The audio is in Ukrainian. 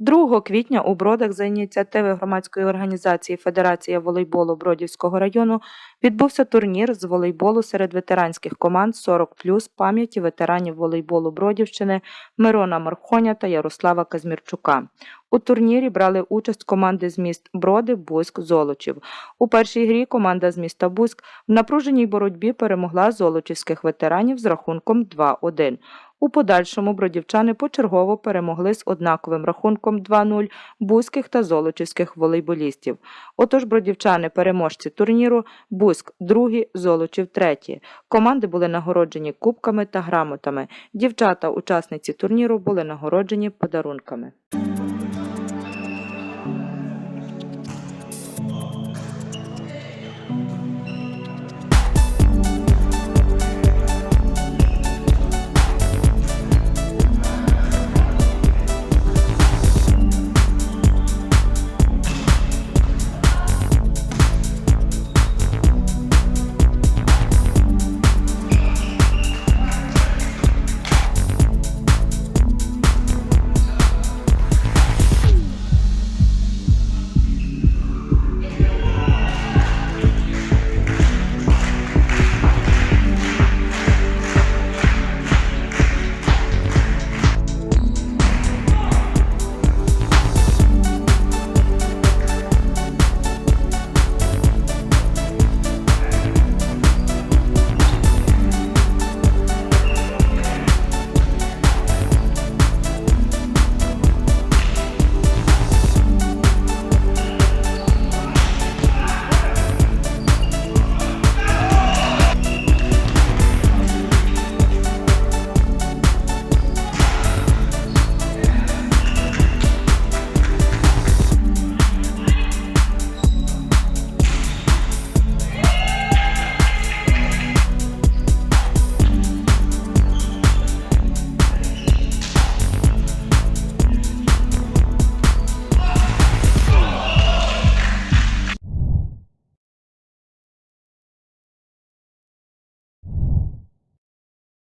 2 квітня у Бродах за ініціативи громадської організації Федерація волейболу Бродівського району відбувся турнір з волейболу серед ветеранських команд 40+, пам'яті ветеранів волейболу Бродівщини Мирона Мархоня та Ярослава Казмірчука. У турнірі брали участь команди з міст Броди, Буськ, Золочів. У першій грі команда з міста Буськ в напруженій боротьбі перемогла золочівських ветеранів з рахунком 2-1. У подальшому бродівчани почергово перемогли з однаковим рахунком 2-0 бузьких та золочівських волейболістів. Отож бродівчани переможці турніру, Бузьк другі, Золочів треті. Команди були нагороджені кубками та грамотами. Дівчата, учасниці турніру, були нагороджені подарунками.